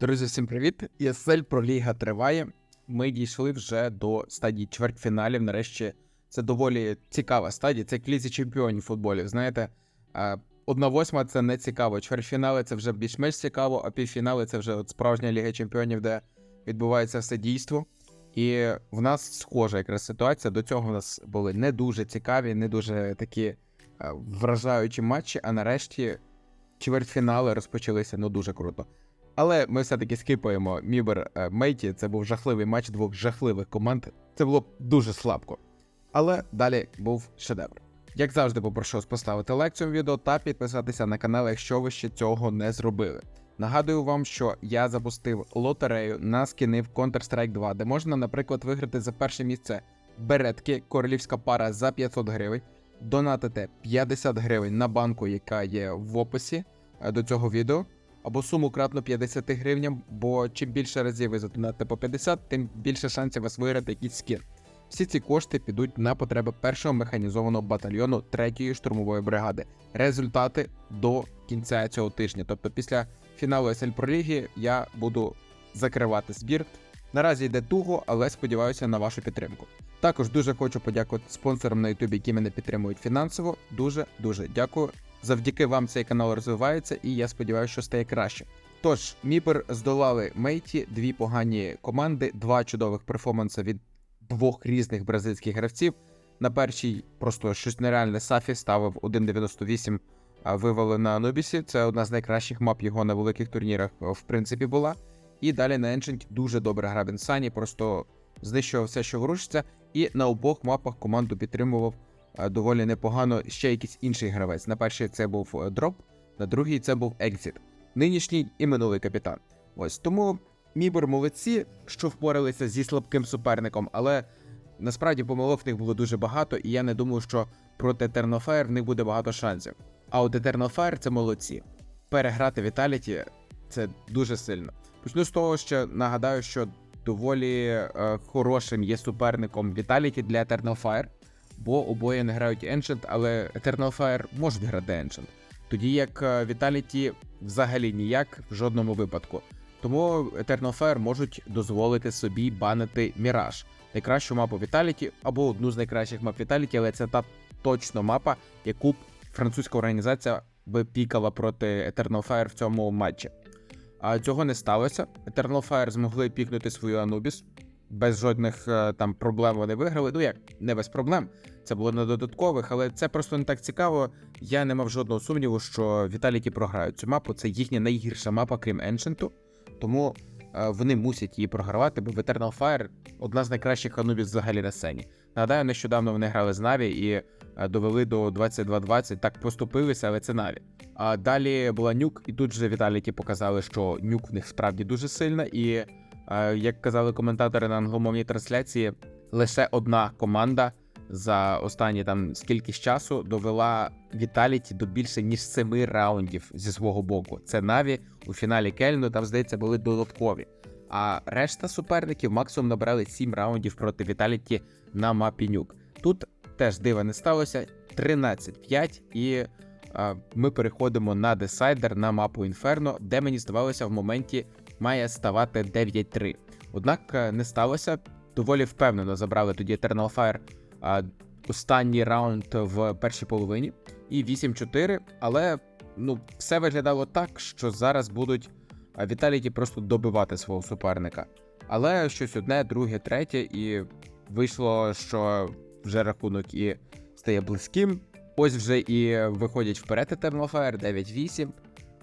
Друзі, всім привіт! ESL Pro Ліга триває. Ми дійшли вже до стадії чвертьфіналів. Нарешті це доволі цікава стадія. Це як лізі чемпіонів футболів. Знаєте, одна восьма це не цікаво. Чвертьфінали це вже більш-менш цікаво, а півфінали це вже от справжня Ліга Чемпіонів, де відбувається все дійство. І в нас схожа якраз ситуація. До цього в нас були не дуже цікаві, не дуже такі вражаючі матчі, а нарешті чвертьфінали розпочалися ну дуже круто. Але ми все-таки скипаємо Мібер е, Мейті. Це був жахливий матч двох жахливих команд. Це було дуже слабко. Але далі був шедевр. Як завжди, попрошу вас поставити лайк цьому відео та підписатися на канал, якщо ви ще цього не зробили. Нагадую вам, що я запустив лотерею на скіни в Counter-Strike 2, де можна, наприклад, виграти за перше місце беретки, королівська пара за 500 гривень, донатите 50 гривень на банку, яка є в описі е, до цього відео або суму кратно 50 гривням, бо чим більше разів ви задонатите по 50, тим більше шансів вас виграти якийсь скін. Всі ці кошти підуть на потреби першого механізованого батальйону 3-ї штурмової бригади. Результати до кінця цього тижня. Тобто після фіналу СЛ Проліги я буду закривати збір. Наразі йде туго, але сподіваюся на вашу підтримку. Також дуже хочу подякувати спонсорам на YouTube, які мене підтримують фінансово. Дуже дуже дякую. Завдяки вам цей канал розвивається, і я сподіваюся, що стає краще. Тож, Міпер здолали Мейті, дві погані команди, два чудових перформанси від двох різних бразильських гравців. На першій просто щось нереальне Сафі ставив 1.98, а вивели на Анубісі. Це одна з найкращих мап його на великих турнірах, в принципі, була. І далі на Еншенті дуже добре грав Інсані, просто знищував все, що ворушиться, і на обох мапах команду підтримував е, доволі непогано ще якийсь інший гравець. На першій це був е, дроп, на другій це був екзіт. Нинішній і минулий капітан. Ось тому Мібер молодці, що впоралися зі слабким суперником, але насправді помилок в них було дуже багато, і я не думаю, що проти Eternal в них буде багато шансів. А от Eternal це молодці. Переграти Віталіті це дуже сильно. Почну з того, що нагадаю, що доволі е, хорошим є суперником Віталіті для Fire, бо обоє не грають Ancient, але Eternal Fire можуть грати Ancient. Тоді як Віталіті взагалі ніяк в жодному випадку. Тому Eternal Fire можуть дозволити собі банити Міраж, найкращу мапу Віталіті або одну з найкращих мап Віталіті, але це та точно мапа, яку б французька організація би пікала проти Eternal Fire в цьому матчі. А цього не сталося. Eternal Fire змогли пікнути свою Anubis. Без жодних е, там проблем вони виграли. Ну як, не без проблем. Це було на додаткових, але це просто не так цікаво. Я не мав жодного сумніву, що Віталіки програють цю мапу. Це їхня найгірша мапа, крім Еншенту. Тому е, вони мусять її програвати, бо в Eternal Fire одна з найкращих Anubis взагалі на сцені. Нагадаю, нещодавно вони грали з Наві і е, довели до 22-20, так поступилися, але це Наві. А далі була нюк, і тут же Віталіки показали, що нюк в них справді дуже сильна. І як казали коментатори на англомовній трансляції, лише одна команда за останні там скільки часу довела Віталіті до більше ніж семи раундів зі свого боку. Це Наві у фіналі Кельну, там здається, були додаткові. А решта суперників максимум набрали 7 раундів проти Віталіті на мапі Нюк. Тут теж дива не сталося. 13-5, і а, ми переходимо на десайдер на мапу Інферно, де мені здавалося в моменті має ставати 9-3. Однак е, не сталося. Доволі впевнено забрали тоді Eternal Fire а, останній раунд в першій половині і 8-4. Але ну, все виглядало так, що зараз будуть Віталіті просто добивати свого суперника. Але щось одне, друге, третє, і вийшло, що вже рахунок і стає близьким. Ось вже і виходять вперед Eternal Fire 9-8.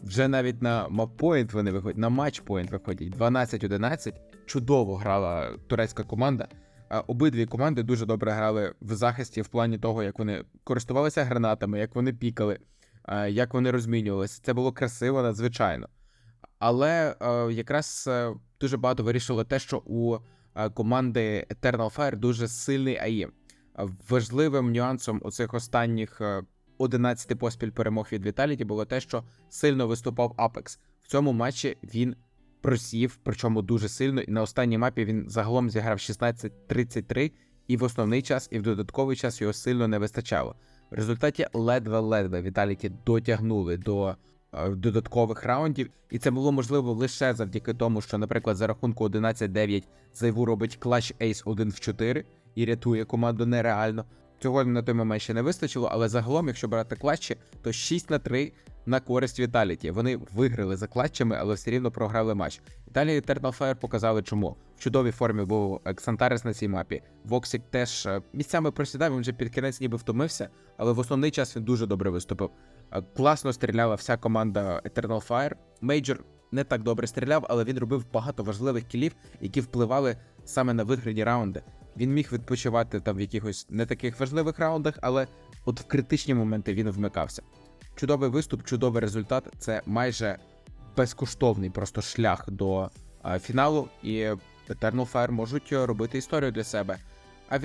Вже навіть на маппоінт вони виходять, на матчпоінт виходять 12-11. Чудово грала турецька команда. Обидві команди дуже добре грали в захисті в плані того, як вони користувалися гранатами, як вони пікали, як вони розмінювалися. Це було красиво, надзвичайно. Але е, якраз е, дуже багато вирішило те, що у е, команди Eternal Fire дуже сильний АІМ. Важливим нюансом у цих останніх 11 поспіль перемог від Віталіті було те, що сильно виступав Apex. В цьому матчі він просів, причому дуже сильно. І на останній мапі він загалом зіграв 16-33, і в основний час, і в додатковий час його сильно не вистачало. В результаті ледве-ледве Віталіті дотягнули до е, додаткових раундів, і це було можливо лише завдяки тому, що, наприклад, за рахунку 11-9 Зайву робить клач Ейс 1 в 4 і рятує команду нереально. Цього на той момент ще не вистачило, але загалом, якщо брати клатчі, то 6 на 3 на користь Віталіті. Вони виграли за клатчами, але все рівно програли матч. Далі Eternal Fire показали, чому в чудовій формі був Ксантарес на цій мапі. Воксік теж е, місцями просідав, він вже під кінець ніби втомився, але в основний час він дуже добре виступив. Е, Класно стріляла вся команда Eternal Fire. Мейджор не так добре стріляв, але він робив багато важливих кілів, які впливали саме на виграні раунди. Він міг відпочивати там в якихось не таких важливих раундах, але от в критичні моменти він вмикався. Чудовий виступ, чудовий результат. Це майже безкоштовний просто шлях до а, фіналу, і Eternal Fire можуть е, робити історію для себе. А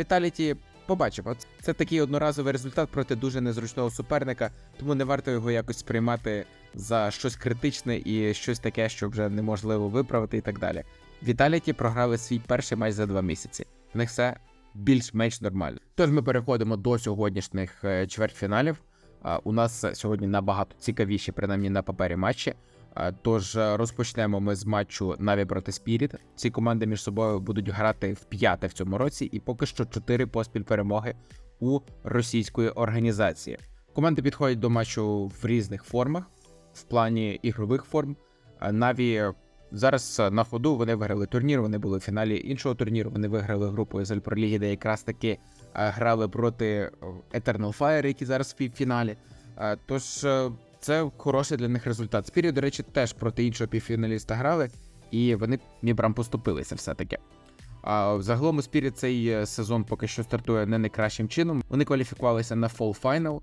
побачив, от це такий одноразовий результат проти дуже незручного суперника, тому не варто його якось сприймати за щось критичне і щось таке, що вже неможливо виправити, і так далі. Vitality програли свій перший матч за два місяці. В них все більш-менш нормально. Тож ми переходимо до сьогоднішніх е, чвертьфіналів. У нас сьогодні набагато цікавіші, принаймні на папері матчі. Тож е, розпочнемо ми з матчу Наві проти Spirit. Ці команди між собою будуть грати в п'яте в цьому році, і поки що чотири поспіль перемоги у російської організації. Команди підходять до матчу в різних формах, в плані ігрових форм. Наві зараз е, на ходу вони виграли турнір. Вони були в фіналі іншого турніру. Вони виграли групу з Альпроліги, де якраз таки е, грали проти е, Eternal Fire, які зараз в півфіналі. Тож це хороший для них результат. Спірі, до речі, теж проти іншого півфіналіста грали, і вони Мібрам поступилися все-таки. А загалом у Спірі цей сезон поки що стартує не найкращим чином. Вони кваліфікувалися на Fall Final,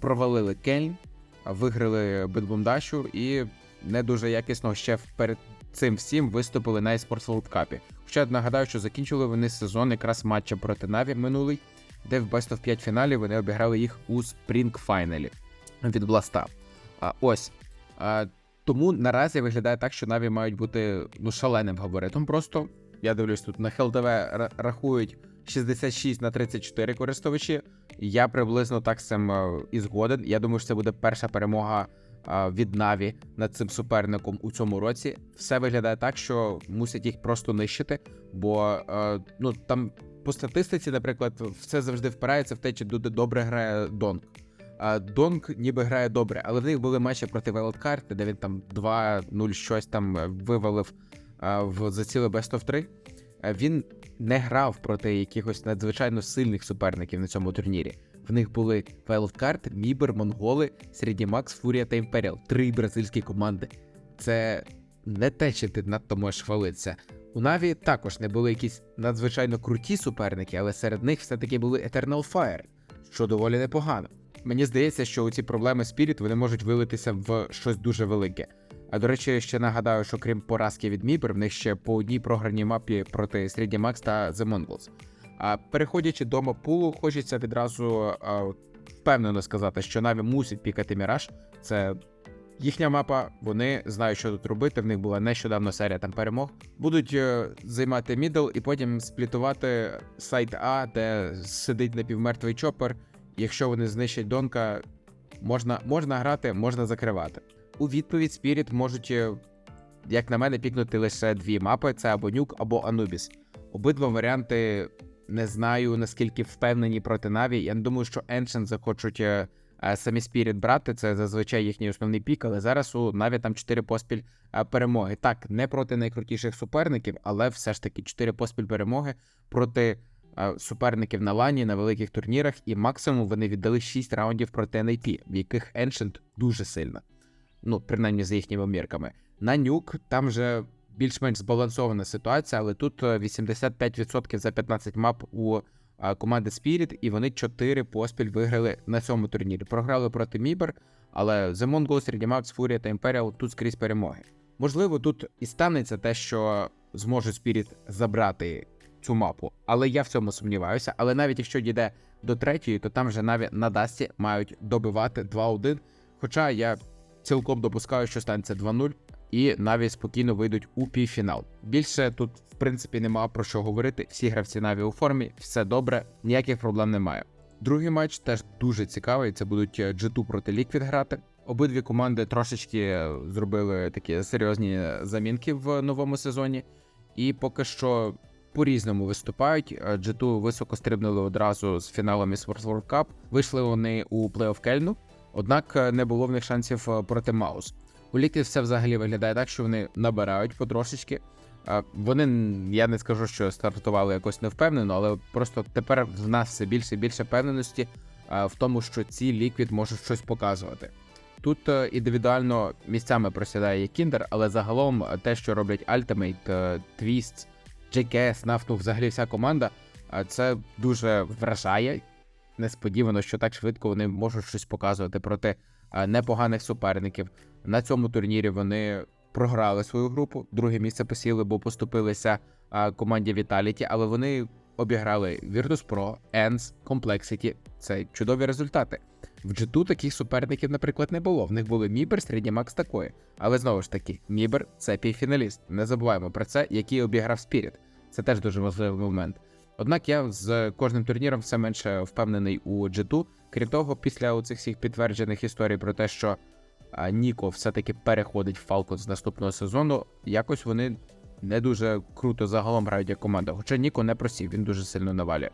провалили Кельн, виграли Бедбундащу і не дуже якісно ще перед цим всім виступили на eSports World Cup. Хоча нагадаю, що закінчили вони сезон якраз матчем проти Наві минулий, де в Best of 5 фіналі вони обіграли їх у Spring файналі від Бласта. А, ось. А, тому наразі виглядає так, що Наві мають бути ну, шаленим габаритом. Просто я дивлюсь, тут на ХЛТВ ра- рахують 66 на 34 користувачі. Я приблизно так цим е, і згоден. Я думаю, що це буде перша перемога від Наві над цим суперником у цьому році. Все виглядає так, що мусять їх просто нищити, бо е, ну там по статистиці, наприклад, все завжди впирається в те, чи дуже добре грає Донг. Донг ніби грає добре, але в них були матчі проти Wildcard, де він там 2-0 щось там вивалив в за ціле Best of 3. Е, Він не грав проти якихось надзвичайно сильних суперників на цьому турнірі. В них були Wildcard, Мібер, Монголи, Середнімакс, Фурія та Імперіал. Три бразильські команди. Це не те, чи ти надто можеш хвалитися. У Наві також не були якісь надзвичайно круті суперники, але серед них все-таки були Eternal Fire, що доволі непогано. Мені здається, що ці проблеми Spirit вони можуть вилитися в щось дуже велике. А до речі, ще нагадаю, що крім поразки від Мібер, в них ще по одній програній мапі проти Середній Макс та The Mongols. А переходячи до мапулу, хочеться відразу а, впевнено сказати, що Наві мусить пікати Міраж. Це їхня мапа, вони знають, що тут робити. В них була нещодавно серія там перемог. Будуть е, займати мідл і потім сплітувати сайт А, де сидить напівмертвий чопер. Якщо вони знищать Донка, можна, можна грати, можна закривати. У відповідь Spirit можуть, е, як на мене, пікнути лише дві мапи: це або Нюк, або Анубіс. Обидва варіанти не знаю наскільки впевнені проти Наві. Я не думаю, що Ancient захочуть е, е, самі Spirit брати. Це зазвичай їхній основний пік, але зараз у Наві там 4 поспіль перемоги. Так, не проти найкрутіших суперників, але все ж таки 4 поспіль перемоги проти суперників на лані на великих турнірах, і максимум вони віддали 6 раундів проти NIP, в яких Ancient дуже сильна. Ну, принаймні за їхніми мірками. На нюк там вже більш-менш збалансована ситуація, але тут е, 85% за 15 мап у е, команди Spirit, і вони 4 поспіль виграли на цьому турнірі. Програли проти Мібер, але The Mongols, Redimax, Furia та Imperial тут скрізь перемоги. Можливо, тут і станеться те, що зможе Spirit забрати цю мапу, але я в цьому сумніваюся. Але навіть якщо дійде до третьої, то там вже навіть на Дасті мають добивати 2-1. Хоча я цілком допускаю, що станеться 2-0, і навіть спокійно вийдуть у півфінал. Більше тут, в принципі, нема про що говорити. Всі гравці Наві у формі, все добре, ніяких проблем немає. Другий матч теж дуже цікавий. Це будуть е, G2 проти Liquid грати. Обидві команди трошечки зробили такі серйозні замінки в новому сезоні, і поки що по-різному виступають. Е, G2 високо стрибнули одразу з фіналами Sports World Cup. Вийшли вони у плей-офф Кельну, однак е, не було в них шансів е, проти Маус. У Liquid все взагалі виглядає так, що вони набирають потрошечки. Вони я не скажу, що стартували якось невпевнено, але просто тепер в нас все більше і більше впевненості в тому, що ці Liquid можуть щось показувати. Тут е, індивідуально місцями просідає Кіндер, але загалом е, те, що роблять Ultimate, е, Twist, JKS, ну взагалі вся команда, е, це дуже вражає. Несподівано, що так швидко вони можуть щось показувати проти е, непоганих суперників. На цьому турнірі вони програли свою групу. Друге місце посіли, бо поступилися команді Vitality, але вони обіграли Virtus.pro, ENS, Complexity. Це чудові результати. В G2 таких суперників, наприклад, не було. В них були Мібер, Середньомакс такої. Але знову ж таки, Мібер це півфіналіст. Не забуваємо про це, який обіграв Spirit. Це теж дуже важливий момент. Однак я з кожним турніром все менше впевнений у G2. Крім того, після оцих всіх підтверджених історій про те, що Ніко все-таки переходить в Falcons з наступного сезону, якось вони не дуже круто загалом грають як команда. Хоча Ніко не просів, він дуже сильно навалює.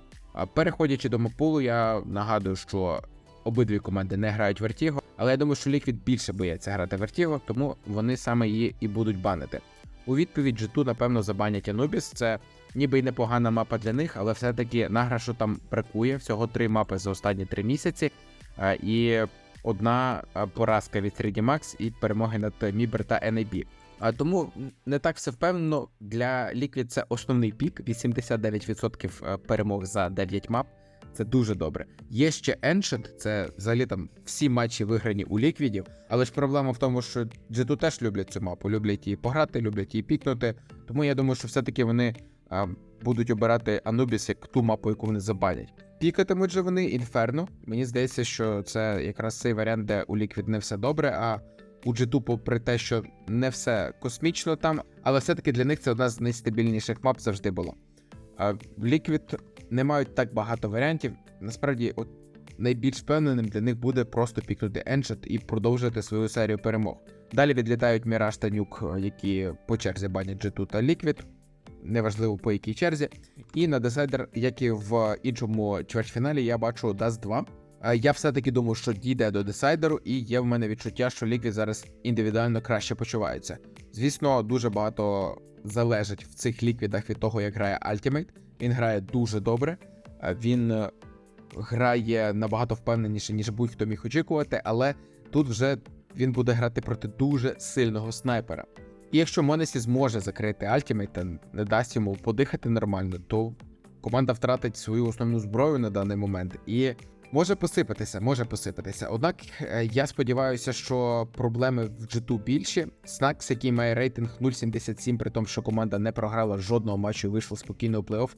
Переходячи до Мапулу, я нагадую, що обидві команди не грають Vertigo, але я думаю, що Liquid більше боїться грати Vertigo, тому вони саме її і будуть банити. У відповідь G2, напевно, забанять Anubis. Це ніби й непогана мапа для них, але все-таки награшу там бракує. Всього три мапи за останні три місяці. А, І одна поразка від 3D Max і перемоги над Мібер та NAB. А тому не так все впевнено. Для Liquid це основний пік, 89% перемог за 9 мап. Це дуже добре. Є ще Ancient, це взагалі там всі матчі виграні у ліквідів. Але ж проблема в тому, що G2 теж люблять цю мапу, люблять її пограти, люблять її пікнути. Тому я думаю, що все-таки вони а, будуть обирати Anubis як ту мапу, яку вони забанять. Пікатимуть же вони Інферно. Мені здається, що це якраз цей варіант, де у Liquid не все добре, а у G2, попри те, що не все космічно там, але все-таки для них це одна з найстабільніших мап завжди було. Liquid не мають так багато варіантів. Насправді, от найбільш впевненим для них буде просто пікнути Ancient і продовжити свою серію перемог. Далі відлітають Міраж та Нюк, які по черзі банять G2 та Liquid, неважливо по якій черзі. І на десайдер, як і в іншому чвертьфіналі, я бачу Dust 2. Я все-таки думаю, що дійде до десайдеру, і є в мене відчуття, що Liquid зараз індивідуально краще почувається. Звісно, дуже багато залежить в цих ліквідах від того, як грає Ultimate. Він грає дуже добре. Він е, грає набагато впевненіше, ніж будь-хто міг очікувати, але тут вже він буде грати проти дуже сильного снайпера. І якщо Монесі зможе закрити Ultimate та не дасть йому подихати нормально, то команда втратить свою основну зброю на даний момент і може посипатися, може посипатися. Однак е, я сподіваюся, що проблеми в G2 більші. Снакс, який має рейтинг 0.77, при тому, що команда не програла жодного матчу і вийшла спокійно у плей-офф,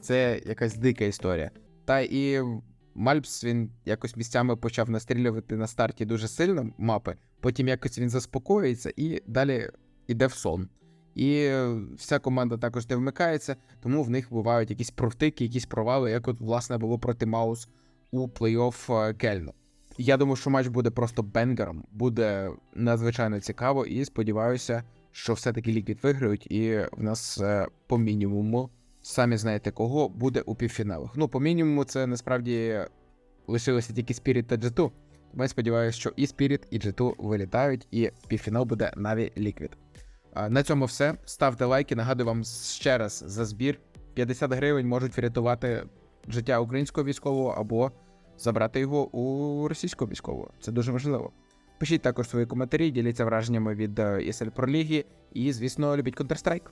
це якась дика історія. Та і Мальпс він якось місцями почав настрілювати на старті дуже сильно мапи, потім якось він заспокоюється і далі йде в сон. І вся команда також не вмикається, тому в них бувають якісь провтики, якісь провали, як от власне було проти Маус у плей-офф е, Кельну. Я думаю, що матч буде просто бенгером, буде надзвичайно цікаво, і сподіваюся, що все-таки ліквід виграють, і в нас е, по мінімуму, самі знаєте кого, буде у півфіналах. Ну, по мінімуму, це насправді лишилося тільки Spirit та G2. Тому я сподіваюся, що і Spirit, і G2 вилітають, і півфінал буде Liquid. А, На цьому все. Ставте лайки. Нагадую вам ще раз за збір. 50 гривень можуть врятувати життя українського військового або забрати його у російського військового. Це дуже важливо. Пишіть також свої коментарі, діліться враженнями від е, ESL Pro Ліги і, звісно, любіть Counter-Strike.